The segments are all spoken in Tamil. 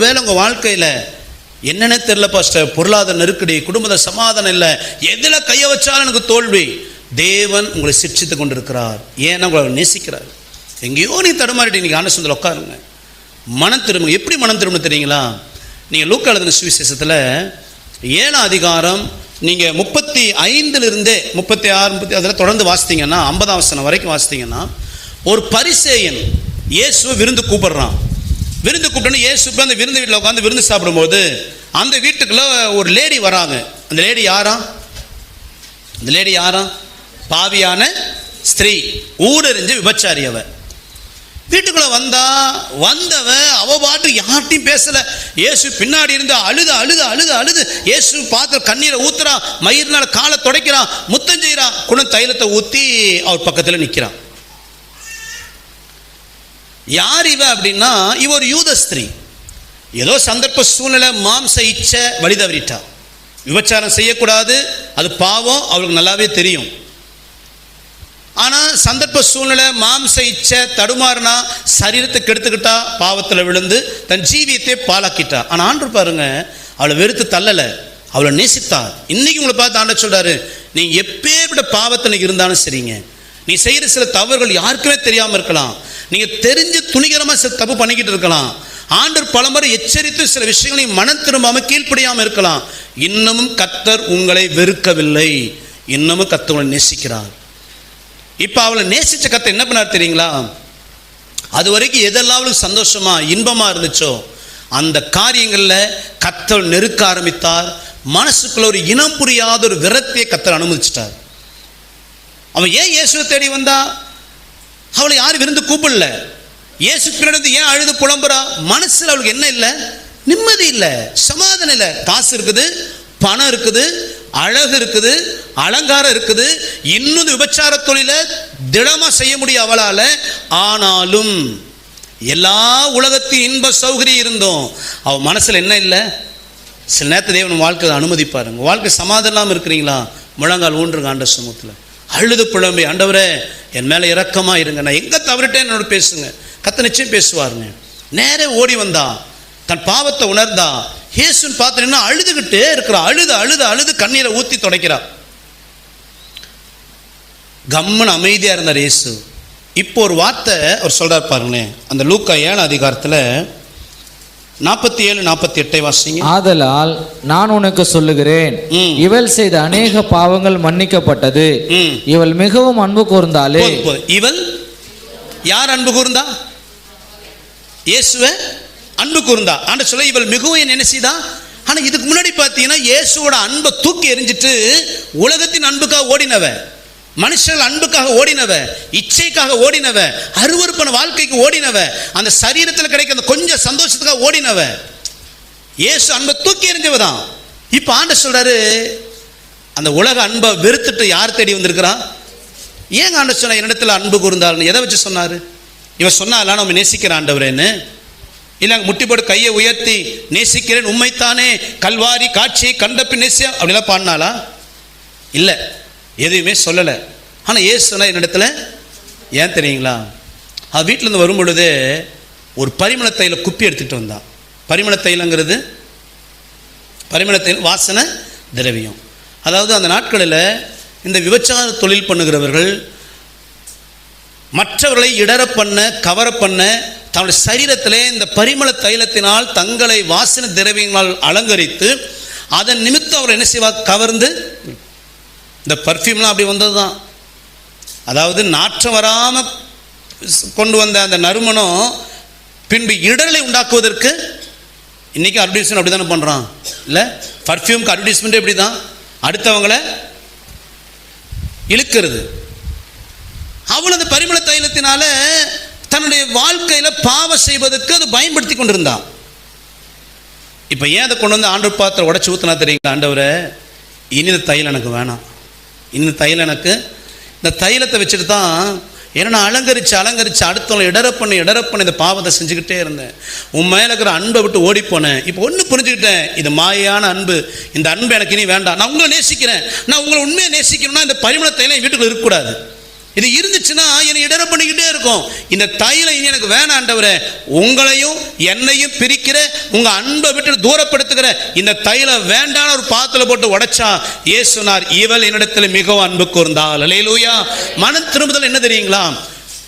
ஒருவேளை உங்கள் வாழ்க்கையில் என்னென்ன தெரில பாஸ்டர் பொருளாதார நெருக்கடி குடும்பத்தில் சமாதானம் இல்லை. எதில் கையை வச்சாலும் எனக்கு தோல்வி. தேவன் உங்களை சிக்ஷித்து கொண்டிருக்கிறார். ஏன்னா உங்களை நேசிக்கிறார். எங்கேயோ நீ தடுமாறிட்டு நீங்கள் ஆனசந்தில் உட்காருங்க. மனம் திரும்ப எப்படி மனம் திரும்ப தெரியுங்களா? நீங்கள் லூக்க எழுதின சுவிசேஷத்தில் ஏழாம் அதிகாரம் நீங்கள் முப்பத்தி ஐந்துலேருந்தே முப்பத்தி ஆறு முப்பத்தி அதில் தொடர்ந்து வாசித்தீங்கன்னா ஐம்பதாம் வசனம் வரைக்கும் வாசித்தீங்கன்னா ஒரு பரிசேயன் இயேசுவை விருந்து கூப்பிடுறான். விருந்து கூப்பிட்டோன்னு ஏசு போய் அந்த விருந்து வீட்டில் உட்காந்து விருந்து சாப்பிடும்போது அந்த வீட்டுக்குள்ள ஒரு லேடி வராங்க. அந்த லேடி யாரா? அந்த லேடி யாரா? பாவியான ஸ்திரீ. ஊரறிஞ்ச விபச்சாரி அவ. வீட்டுக்குள்ளே வந்தா வந்தவ அவ பாட்டு யார்ட்டையும் பேசலை. ஏசு பின்னாடி இருந்து அழுது அழுது அழுது அழுது. ஏசு பார்த்து கண்ணீரை ஊத்துறான் மயிர்னால காலை துடைக்கிறான். முத்தம் செய்கிறான் குணம் தைலத்தை ஊற்றி அவர் பக்கத்தில் நிற்கிறான் யார் இவ அப்படின்னா இவ ஒரு யூத ஸ்திரீ. ஏதோ சந்தர்ப்ப சூழ்நிலை மாம்ச இச்ச வழி தவறிட்டா. விபச்சாரம் செய்யக்கூடாது அது பாவம் அவளுக்கு நல்லாவே தெரியும். ஆனால் சந்தர்ப்ப சூழ்நிலை மாம்ச இச்ச தடுமாறினா சரீரத்தை கெடுத்துக்கிட்டா பாவத்தில் விழுந்து தன் ஜீவியத்தை பாலாக்கிட்டா ஆனால் ஆண்டு பாருங்க அவளை வெறுத்து தள்ளலை. அவளை நேசித்தார் இன்னைக்கு உங்களை பார்த்து ஆண்ட சொல்கிறாரு நீ எப்பேற்பட்ட பாவத்தில் இருந்தாலும் சரிங்க. நீ செய்கிற சில தவறுகள் யாருக்குமே தெரியாமல் இருக்கலாம். நீங்கள் தெரிஞ்சு துணிகரமாக சில தப்பு பண்ணிக்கிட்டு இருக்கலாம். ஆண்டர் பலமுறை எச்சரித்து சில விஷயங்களை மனம் திரும்பாமல் கீழ்ப்படியாமல் இருக்கலாம். இன்னமும் கத்தர் உங்களை வெறுக்கவில்லை. இன்னமும் கத்தர் உங்களை நேசிக்கிறார். இப்போ அவளை நேசித்த கத்தை என்ன பண்ணார் தெரியுங்களா? அது வரைக்கும் எதெல்லாம் அவளுக்கு சந்தோஷமா இன்பமாக இருந்துச்சோ அந்த காரியங்களில் கத்தர் நெருக்க ஆரம்பித்தார். மனசுக்குள்ள ஒரு இனம் புரியாத ஒரு விரத்தியை கத்தல் அனுமதிச்சிட்டார். அவன் ஏன் இயேசுவை தேடி வந்தா? அவளை யாரும் விருந்து கூப்பிடல. இயேசு பின்னாடி ஏன் அழுது புலம்புறா? மனசில் அவளுக்கு என்ன இல்லை? நிம்மதி இல்லை. சமாதானம் இல்லை. காசு இருக்குது பணம் இருக்குது அழகு இருக்குது அலங்காரம் இருக்குது. இன்னும் விபச்சார தொழிலை திடமாக செய்ய முடியும் அவளால். ஆனாலும் எல்லா உலகத்தின் இன்ப சௌகரியம் இருந்தோம். அவள் மனசில் என்ன இல்லை? சில நேரத்தை தேவன் வாழ்க்கை அனுமதிப்பாருங்க. வாழ்க்கை சமாதானம் இல்லாம இருக்கிறீங்களா? முழங்கால் ஊன்றுங்க ஆண்ட சமூகத்தில். அழுது புலம்பி ஆண்டவரே என் மேலே இறக்கமாக இருங்க. நான் எங்கே தவறிட்டேன் என்னோட பேசுங்க. கத்த நிச்சயம் பேசுவாருங்க. நேரே ஓடி வந்தா தன் பாவத்தை உணர்ந்தா இயேசுன்னு பார்த்தீங்கன்னா அழுதுகிட்டே இருக்கிறா. அழுது அழுது அழுது கண்ணீரை ஊற்றி துடைக்கிறா. கம்மன் அமைதியாக இருந்தார் இயேசு. இப்போ ஒரு வார்த்தை அவர் சொல்கிறார் பாருங்களேன். அந்த லூக்கா ஏன அதிகாரத்தில் நாற்பத்தி ஏழு நாற்பத்தி எட்டை வாசிங்க. ஆதலால் நான் உனக்கு சொல்லுகிறேன். இவள் செய்த அநேக பாவங்கள் மன்னிக்கப்பட்டது. இவள் மிகவும் அன்பு கூர்ந்தாலே. இவள் யார் அன்பு கூர்ந்தா? இயேசுவை அன்பு கூர்ந்தா. ஆண்ட சொல்ல இவள் மிகவும் என்ன செய்தா? ஆனா இதுக்கு முன்னாடி பார்த்தீங்கன்னா இயேசுவோட அன்பை தூக்கி எறிஞ்சிட்டு உலகத்தின் அன்புக்காக ஓடினவ. மனுஷர்கள் அன்புக்காக ஓடினவ இச்சைக்காக ஓடினவ அருவருப்பான வாழ்க்கைக்கு ஓடினவ அந்த சரீரத்தில் கிடைக்கிற அந்த கொஞ்சம் சந்தோஷத்துக்காக ஓடினவ இயேசு அன்பை தூக்கி எறிஞ்சவ தான். இப்போ ஆண்ட சொல்றாரு அந்த உலக அன்பை வெறுத்துட்டு யார் தேடி வந்திருக்கிறான் ஏங்க ஆண்ட சொன்ன என்னிடத்தில் அன்பு கூர்ந்தாள்னு எதை வச்சு சொன்னார்? இவன் சொன்னாலா நம்ம நேசிக்கிற ஆண்டவரேன்னு இல்லை முட்டி போட்டு கையை உயர்த்தி நேசிக்கிறேன் உண்மைத்தானே கல்வாரி காட்சியை கண்டப்பி நேசியா? அப்படிலாம் பாடினாளா? இல்லை. எதுவுமே சொல்லலை. ஆனால் ஏசு சொன்னா என்னிடத்துல ஏன் தெரியுங்களா? அவள் வீட்டிலேருந்து வரும் பொழுது ஒரு பரிமள தைல குப்பி எடுத்துகிட்டு வந்தான். பரிமள தைலங்கிறது பரிமள தைலம் வாசனை திரவியம். அதாவது அந்த நாட்களில் இந்த விபச்சார தொழில் பண்ணுகிறவர்கள் மற்றவர்களை இடர பண்ண கவர பண்ண தன்னுடைய சரீரத்திலே இந்த பரிமள தைலத்தினால் தங்களை வாசனை திரவியங்களால் அலங்கரித்து அதன் நிமித்தம் அவர் என்ன செய்வார்? கவர்ந்து இந்த பர்ஃப்யூம்லாம் அப்படி வந்தது தான் அதாவது நாற்றம் வராமல் கொண்டு வந்த அந்த நறுமணம் பின்பு இடலை உண்டாக்குவதற்கு இன்றைக்கி அட்வர்டைஸ்மெண்ட் அப்படி தானே பண்ணுறான் இல்லை? பர்ஃப்யூம்க்கு அட்வர்டைஸ்மெண்ட்டே இப்படி தான் அடுத்தவங்கள இழுக்கிறது. அவள் அந்த பரிமள தைலத்தினால தன்னுடைய வாழ்க்கையில் பாவம் செய்வதற்கு அது பயன்படுத்தி கொண்டிருந்தான். இப்போ ஏன் அதை கொண்டு வந்து ஆண்டு பாத்திரம் உடச்சி ஊற்றினா தெரியுங்களா ஆண்டவரை? இனி இந்த எனக்கு வேணாம். இந்த தைலம் எனக்கு. இந்த தைலத்தை வச்சுட்டு தான் ஏன்னா நான் அலங்கரித்து அலங்கரித்து அடுத்தவங்களை இடர பண்ணி இடர பண்ணி இந்த பாவத்தை செஞ்சுக்கிட்டே இருந்தேன். உன் மேலே இருக்கிற அன்பை விட்டு ஓடி போனேன். இப்போ ஒன்று புரிஞ்சுக்கிட்டேன். இது மாயான அன்பு. இந்த அன்பு எனக்கு இனி வேண்டாம். நான் உங்களை நேசிக்கிறேன். நான் உங்களை உண்மையை நேசிக்கணும்னா இந்த பரிமள தைலம் வீட்டுக்குள்ள இருக்கக்கூடாது. இது இருந்துச்சுன்னா என்னை இடர பண்ணிக்கிட்டே இருக்கும். இந்த தைலம் இனி எனக்கு வேணாம் உங்களையும் என்னையும் பிரிக்கிற உங்கள் அன்பை விட்டு தூரப்படுத்துகிற இந்த தைலம் வேண்டான ஒரு பாத்தில் போட்டு உடைச்சா இயேசுனார் இவள் என்னிடத்தில் மிகவும் அன்பு கூர்ந்தாள். அலையலூயா மன திரும்புதல் என்ன தெரியுங்களா?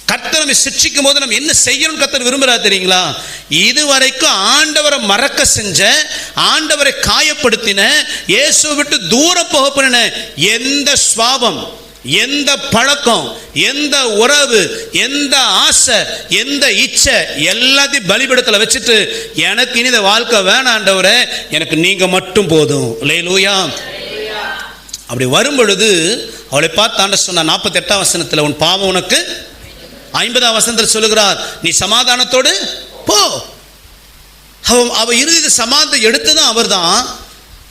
கர்த்தர் நம்ம சிக்ஷிக்கும் போது நம்ம என்ன செய்யணும் கர்த்தர் விரும்புகிறா தெரியுங்களா? இதுவரைக்கும் ஆண்டவரை மறக்க செஞ்ச ஆண்டவரை காயப்படுத்தின இயேசுவை விட்டு தூரம் போக எந்த சுவாபம்? எந்த பழக்கம் எந்த உறவு எந்த ஆசை எந்த இச்சை எல்லாத்தையும் பலிபடத்தில் வச்சுட்டு எனக்கு இனி இந்த வாழ்க்கை வேணான்றவரை எனக்கு நீங்க மட்டும் போதும். லேலூயா அப்படி வரும்பொழுது அவளை பார்த்து ஆண்ட சொன்ன நாற்பத்தி எட்டாம் வசனத்தில் உன் பாவம் உனக்கு ஐம்பதாம் வசனத்தில் சொல்லுகிறார் நீ சமாதானத்தோடு போ. அவன் அவ இறுதி சமாதத்தை எடுத்ததும் அவர்தான்.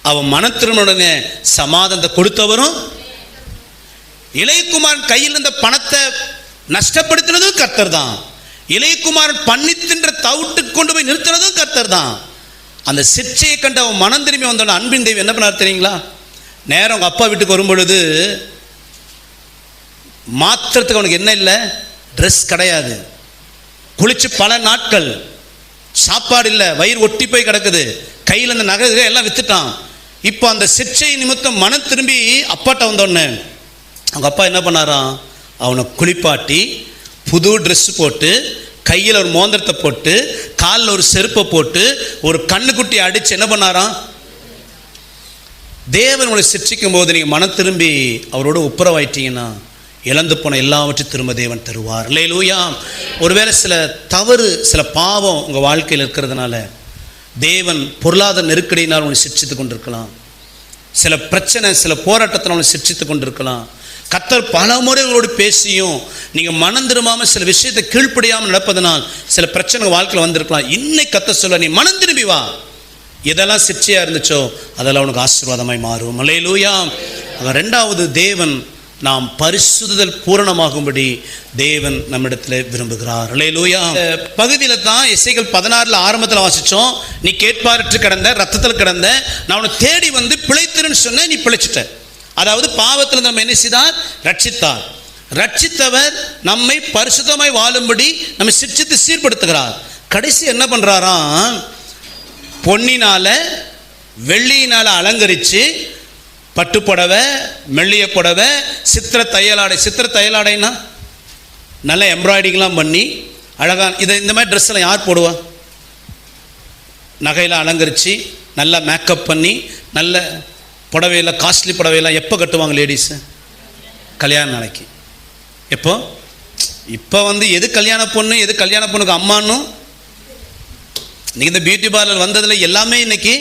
அவன் மனத்திறனுடனே சமாதானத்தை கொடுத்தவரும் இளையகுமாரன் கையில் இருந்த பணத்தை நஷ்டப்படுத்தினதும் கர்த்தர் தான் இளையகுமாரன் பண்ணி தின்ற தவிட்டு கொண்டு போய் நிறுத்தினதும் கர்த்தர் தான் அந்த சிற்சையை கண்டு அவன் மனம் திரும்பி வந்தோட அன்பின் தெய்வம் என்ன பண்ணார் தெரியுங்களா? நேரம் அவங்க அப்பா வீட்டுக்கு வரும் பொழுது மாத்திரத்துக்கு அவனுக்கு என்ன இல்லை? ட்ரெஸ் கிடையாது. குளிச்சு பல நாட்கள். சாப்பாடு இல்லை. வயிறு ஒட்டி போய் கிடக்குது. கையில் இந்த நகை எல்லாம் வித்துட்டான். இப்போ அந்த சிற்சை நிமித்தம் மனம் திரும்பி அப்பாட்ட வந்தோடனே அவங்க அப்பா என்ன பண்ணாராம்? அவனை குளிப்பாட்டி புது ட்ரெஸ் போட்டு கையில் ஒரு மோந்திரத்தை போட்டு காலில் ஒரு செருப்பை போட்டு ஒரு கண்ணுக்குட்டி அடித்து என்ன பண்ணாராம்? தேவன் உங்களை சிற்றிக்கும் போது நீங்கள் மனம் திரும்பி அவரோட ஒப்புரவாயிட்டீங்கன்னா இழந்து போன எல்லாவற்றையும் திரும்ப தேவன் தருவார். லேலூயா ஒருவேளை சில தவறு சில பாவம் உங்கள் வாழ்க்கையில் இருக்கிறதுனால தேவன் பொருளாதார நெருக்கடியினால் உங்களை சிற்றித்து கொண்டிருக்கலாம். சில பிரச்சனை சில போராட்டத்தினால் உங்களை சிற்றித்து கொண்டிருக்கலாம். கத்தர் பல முறை உங்களோடு பேசியும் நீங்கள் மனம் திரும்பாமல் சில விஷயத்தை கீழ்ப்படியாமல் நடப்பதனால் சில பிரச்சனை வாழ்க்கையில் வந்திருக்கலாம். இன்னைக்கு கத்த சொல்ல நீ மனம் திரும்பி வா. எதெல்லாம் சிற்சையாக இருந்துச்சோ அதெல்லாம் உனக்கு ஆசீர்வாதமாய் மாறும். மலையிலூயாம் அவன் ரெண்டாவது தேவன் நாம் பரிசுதல் பூரணமாகும்படி தேவன் நம்மிடத்தில் விரும்புகிறார். அலையலூயா பகுதியில் தான் இசைகள் பதினாறில் ஆரம்பத்தில் வாசித்தோம் நீ கேட்பாரற்று கிடந்த ரத்தத்தில் கிடந்த நான் உன்னை தேடி வந்து பிழைத்திருன்னு சொன்னேன் நீ பிழைச்சிட்ட. அதாவது பாவத்தில் நம்ம என்ன செய்தார் ரட்சித்தார். ரட்சித்தவர் நம்மை பரிசுத்தமாய் வாழும்படி நம்மை சிற்சித்து சீர்படுத்துகிறார். கடைசி என்ன பண்ணுறாராம் பொன்னினால வெள்ளியினால் அலங்கரித்து பட்டு புடவை மெல்லிய புடவை சித்திர தையலாடை. சித்திர தையலாடைன்னா நல்ல எம்ப்ராய்டிங்லாம் பண்ணி அழகாக இதை இந்த மாதிரி ட்ரெஸ்ஸெல்லாம் யார் போடுவா? நகையில் அலங்கரித்து நல்லா மேக்கப் பண்ணி நல்ல புடவையில் காஸ்ட்லி புடவையெல்லாம் எப்போ கட்டுவாங்க லேடிஸு கல்யாண நாளைக்கு. எப்போ? இப்போ வந்து எது கல்யாண பொண்ணு எது கல்யாண பொண்ணுக்கு அம்மானும் இன்னைக்கு இந்த பியூட்டி பார்லர் வந்ததில் எல்லாமே இன்னைக்கு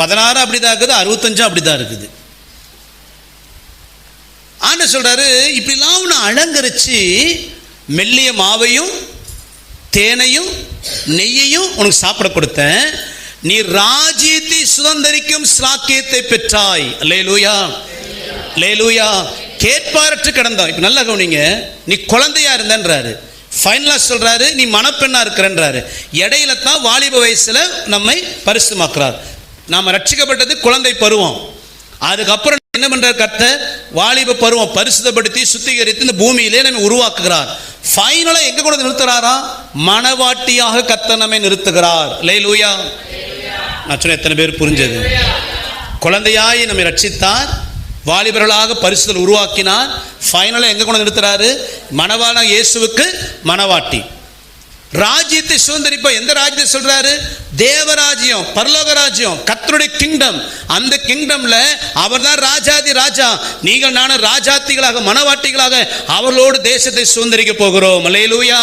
பதினாறு அப்படி தான் இருக்குது அறுபத்தஞ்சும் அப்படி தான் இருக்குது. ஆண்டு சொல்கிறாரு இப்படிலாம் ஒன்று அலங்கரித்து மெல்லிய மாவையும் தேனையும் நெய்யையும் உனக்கு சாப்பிட கொடுத்தேன். நீ ராஜ்யத்தை சுதந்திரிக்கும் சாக்கியத்தை பெற்றாய். லேலூயா லேலூயா கேட்பாரற்று கிடந்தோம் இப்போ நல்லா கவனிங்க. நீ குழந்தையா இருந்தன்றாரு. ஃபைனலாக சொல்கிறாரு நீ மணப்பெண்ணாக இருக்கிறன்றாரு. இடையில தான் வாலிப வயசில் நம்மை பரிசுமாக்குறார். நாம் ரட்சிக்கப்பட்டது குழந்தை பருவம். அதுக்கப்புறம் என்ன பண்ணுற கத்தை வாலிப பருவம் பரிசுத்தப்படுத்தி சுத்திகரித்து இந்த பூமியிலே நம்ம உருவாக்குகிறார். ஃபைனலாக எங்கே கூட நிறுத்துகிறாரா மனவாட்டியாக மணவாட்டியாக நம்மை நிறுத்துகிறார். லேலூயா நான் சொன்ன எத்தனை பேர் புரிஞ்சது? குழந்தையாய் நம்மை ரட்சித்தார். வாலிபர்களாக பரிசுதல் உருவாக்கினார். ஃபைனலாக எங்கே கொண்டு நிறுத்துறாரு? மணவாள இயேசுவுக்கு மணவாட்டி. ராஜ்யத்தை சுதந்திரிப்ப எந்த ராஜ்யத்தை சொல்றாரு? தேவராஜ்யம் பரலோக ராஜ்யம் கத்தருடைய கிங்டம் அந்த கிங்டம்ல அவர்தான் ராஜாதி ராஜா. நீங்கள் நானும் ராஜாத்திகளாக மனவாட்டிகளாக அவர்களோடு தேசத்தை சுதந்திரிக்க போகிறோம். மலையிலூயா